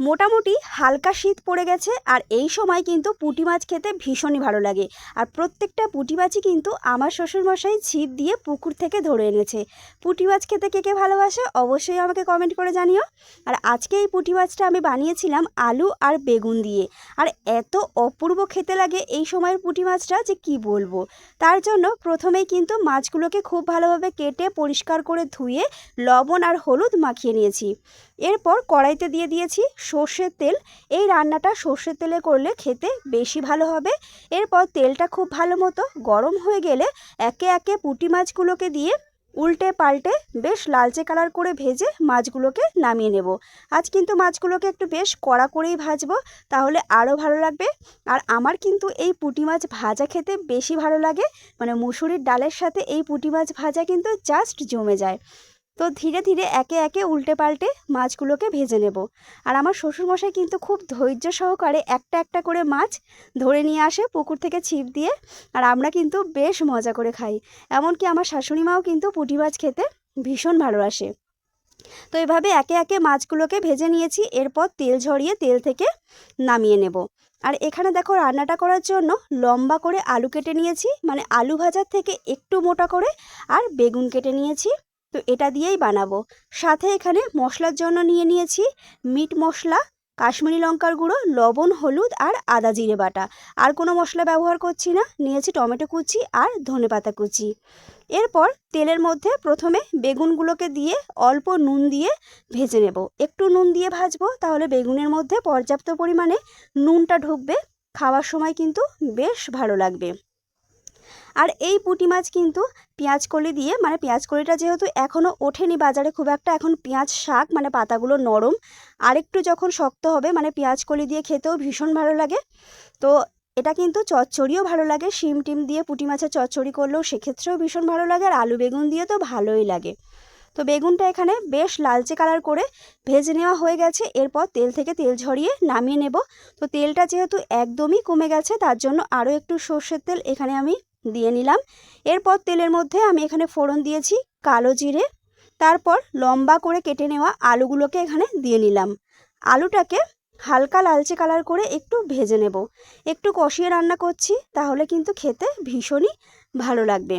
মোটামুটি হালকা শীত পড়ে গেছে আর এই সময় কিন্তু পুঁটি মাছ খেতে ভীষণই ভালো লাগে। আর প্রত্যেকটা পুঁটি মাছই কিন্তু আমার শ্বশুরমশাই ছিপ দিয়ে পুকুর থেকে ধরে এনেছে। পুঁটি মাছ খেতে কে কে ভালোবাসে অবশ্যই আমাকে কমেন্ট করে জানিও। আর আজকে এই পুঁটি মাছটা আমি বানিয়েছিলাম আলু আর বেগুন দিয়ে। আর এত অপূর্ব খেতে লাগে এই সময়ের পুঁটি মাছটা যে কি বলব? তার জন্য প্রথমেই কিন্তু মাছগুলোকে খুব ভালোভাবে কেটে পরিষ্কার করে ধুয়ে লবণ আর হলুদ মাখিয়ে নিয়েছি। এরপর কড়াইতে দিয়ে দিয়েছি সর্ষের তেল। এই রান্নাটা সর্ষের তেলে করলে খেতে বেশি ভালো হবে। এরপর তেলটা খুব ভালো মতো গরম হয়ে গেলে একে একে পুঁটি মাছগুলোকে দিয়ে উল্টে পাল্টে বেশ লালচে কালার করে ভেজে মাছগুলোকে নামিয়ে নেব। আজ কিন্তু মাছগুলোকে একটু বেশ কড়া করেই ভাজবো, তাহলে আরও ভালো লাগবে। আর আমার কিন্তু এই পুঁটি মাছ ভাজা খেতে বেশি ভালো লাগে। মানে মুসুরির ডালের সাথে এই পুঁটি মাছ ভাজা কিন্তু জাস্ট জমে যায়। তো ধীরে ধীরে একে একে উল্টে পাল্টে মাছগুলোকে ভেজে নেব। আর আমার শ্বশুরমশাই কিন্তু খুব ধৈর্য সহকারে একটা একটা করে মাছ ধরে নিয়ে আসে পুকুর থেকে ছিপ দিয়ে, আর আমরা কিন্তু বেশ মজা করে খাই। এমনকি আমার শাশুড়ি মাও কিন্তু পুঁটি মাছ খেতে ভীষণ ভালোবাসে। তো এভাবে একে একে মাছগুলোকে ভেজে নিয়েছি, এরপর তেল ঝরিয়ে তেল থেকে নামিয়ে নেব। আর এখানে দেখো রান্নাটা করার জন্য লম্বা করে আলু কেটে নিয়েছি মানে আলু ভাজার থেকে একটু মোটা করে, আর বেগুন কেটে নিয়েছি। তো এটা দিয়েই বানাবো। সাথে এখানে মশলার জন্য নিয়ে নিয়েছি মিট মশলা, কাশ্মীরি লঙ্কার গুঁড়ো, লবণ, হলুদ আর আদা জিরে বাটা। আর কোনো মশলা ব্যবহার করছি না। নিয়েছি টমেটো কুচি আর ধনেপাতা কুচি। এরপর তেলের মধ্যে প্রথমে বেগুনগুলোকে দিয়ে অল্প নুন দিয়ে ভেজে নেব। একটু নুন দিয়ে ভাজবো, তাহলে বেগুনের মধ্যে পর্যাপ্ত পরিমাণে নুনটা ঢুকবে। খাওয়ার সময় কিন্তু বেশ ভালো লাগবে। আর এই পুঁটি মাছ কিন্তু পেঁয়াজ কলি দিয়ে মানে পেঁয়াজ কলিটা যেহেতু এখনও ওঠেনি বাজারে খুব একটা, এখন পেঁয়াজ শাক মানে পাতাগুলো নরম। আরেকটু যখন শক্ত হবে মানে পেঁয়াজ কলি দিয়ে খেতেও ভীষণ ভালো লাগে। তো এটা কিন্তু চচ্চড়িও ভালো লাগে, শিম টিম দিয়ে পুঁটি মাছের চচ্চড়ি করলেও সেক্ষেত্রেও ভীষণ ভালো লাগে, আর আলু বেগুন দিয়ে তো ভালোই লাগে। তো বেগুনটা এখানে বেশ লালচে কালার করে ভেজে নেওয়া হয়ে গেছে, এরপর তেল থেকে তেল ঝরিয়ে নামিয়ে নেব। তো তেলটা যেহেতু একদমই কমে গেছে, তার জন্য আরও একটু সর্ষের তেল এখানে আমি দিয়ে নিলাম। এরপর তেলের মধ্যে আমি এখানে ফোড়ন দিয়েছি কালো জিরে। তারপর লম্বা করে কেটে নেওয়া আলুগুলোকে এখানে দিয়ে নিলাম। আলুটাকে হালকা লালচে কালার করে একটু ভেজে নেব। একটু কষিয়ে রান্না করছি, তাহলে কিন্তু খেতে ভীষণই ভালো লাগবে।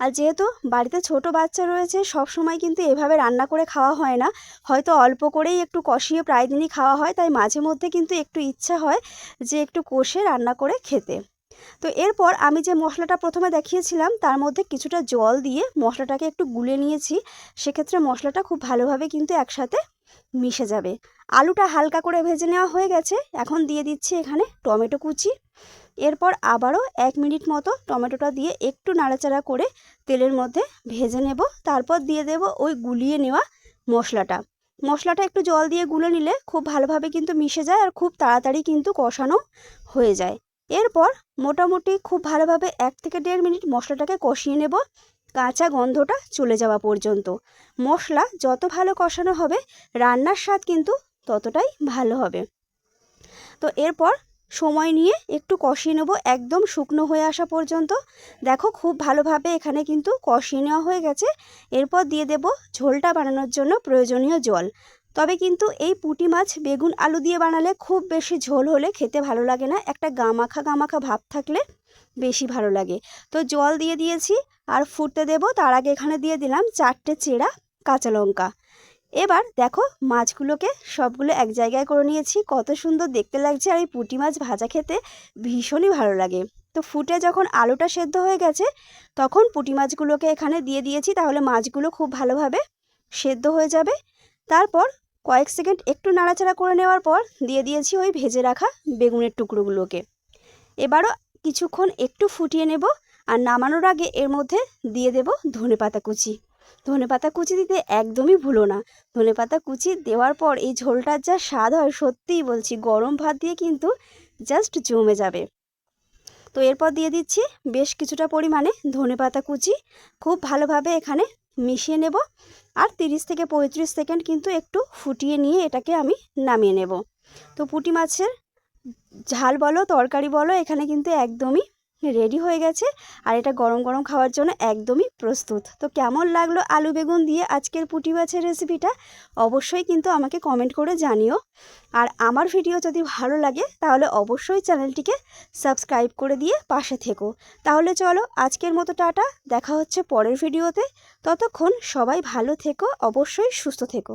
আর যেহেতু বাড়িতে ছোট বাচ্চা রয়েছে, সব সময় কিন্তু এভাবে রান্না করে খাওয়া হয় না। হয়তো অল্প করেই একটু কষিয়ে প্রায় দিনই খাওয়া হয়, তাই মাঝে মধ্যে কিন্তু একটু ইচ্ছা হয় যে একটু কষে রান্না করে খেতে। তো এরপর আমি যে মশলাটা প্রথমে দেখিয়েছিলাম, তার মধ্যে কিছুটা জল দিয়ে মশলাটাকে একটু গুলে নিয়েছি। সেক্ষেত্রে মশলাটা খুব ভালোভাবে কিন্তু একসাথে মিশে যাবে। আলুটা হালকা করে ভেজে নেওয়া হয়ে গেছে। এখন দিয়ে দিচ্ছি এখানে টমেটো কুচি। এরপর আবারও এক মিনিট মতো টমেটোটা দিয়ে একটু নাড়াচাড়া করে তেলের মধ্যে ভেজে নেব। তারপর দিয়ে দেব ওই গুলিয়ে নেওয়া মশলাটা। মশলাটা একটু জল দিয়ে গুলে নিলে খুব ভালোভাবে কিন্তু মিশে যায় আর খুব তাড়াতাড়ি কিন্তু কষানো হয়ে যায়। এরপর মোটামুটি খুব ভালোভাবে এক থেকে দেড় মিনিট মশলাটাকে কষিয়ে নেব। কাঁচা গন্ধটা চলে যাওয়া পর্যন্ত। মশলা যত ভালো কষানো হবে, রান্নার স্বাদ কিন্তু ততটাই ভালো হবে। তো এরপর সময় নিয়ে একটু কষিয়ে নেব একদম শুকনো হয়ে আসা পর্যন্ত। দেখো খুব ভালোভাবে এখানে কিন্তু কষিয়ে নেওয়া হয়ে গেছে। এরপর দিয়ে দেব ঝোলটা বানানোর জন্য প্রয়োজনীয় জল। তবে কিন্তু এই পুঁটি মাছ বেগুন আলু দিয়ে বানালে খুব বেশি ঝোল হলে খেতে ভালো লাগে না। একটা গামাখা গামাখা ভাব থাকলে বেশি ভালো লাগে। তো জল দিয়ে দিয়েছি, আর ফুটতে দেব, তার আগে এখানে দিয়ে দিলাম চারটে চেরা কাঁচা লঙ্কা। এবার দেখো মাছগুলোকে সবগুলো এক জায়গায় করে নিয়েছি, কত সুন্দর দেখতে লাগছে, আর এই পুঁটি মাছ ভাজা খেতে ভীষণই ভালো লাগে। তো ফুটে যখন আলুটা সেদ্ধ হয়ে গেছে, তখন পুঁটি মাছগুলোকে এখানে দিয়ে দিয়েছি, তাহলে মাছগুলো খুব ভালোভাবে সেদ্ধ হয়ে যাবে। তারপর কয়েক সেকেন্ড একটু নাড়াচাড়া করে নেওয়ার পর দিয়ে দিয়েছি ওই ভেজে রাখা বেগুনের টুকরোগুলোকে। এবারও কিছুক্ষণ একটু ফুটিয়ে নেব আর নামানোর আগে এর মধ্যে দিয়ে দেব ধনেপাতা কুচি। ধনেপাতা কুচি দিতে একদমই ভুলো না। ধনেপাতা কুচি দেওয়ার পর এই ঝোলটার যা স্বাদ হয় সত্যিই বলছি, গরম ভাত দিয়ে কিন্তু জাস্ট জমে যাবে। তো এরপর দিয়ে দিচ্ছি বেশ কিছুটা পরিমাণে ধনেপাতা কুচি। খুব ভালোভাবে এখানে মিশিয়ে নেব। আর তিরিশ থেকে পঁয়ত্রিশ সেকেন্ড কিন্তু একটু ফুটিয়ে নিয়ে এটাকে আমি নামিয়ে নেব। তো পুঁটি মাছের ঝাল বলো, তরকারি বলো, এখানে কিন্তু একদমই রেডি হয়ে গেছে আর এটা গরম গরম খাওয়ার জন্য একদমই প্রস্তুত। তো কেমন লাগল আলু বেগুন দিয়ে আজকের পুঁটি মাছের রেসিপিটা? অবশ্যই কিন্তু আমাকে কমেন্ট করে জানিও। আর আমার ভিডিও যদি ভালো লাগে তাহলে অবশ্যই চ্যানেলটিকে সাবস্ক্রাইব করে দিয়ে পাশে থেকো। তাহলে চলো আজকের মতো টাটা, দেখা হচ্ছে পরের ভিডিওতে। ততক্ষণ সবাই ভালো থেকো, অবশ্যই সুস্থ থেকো।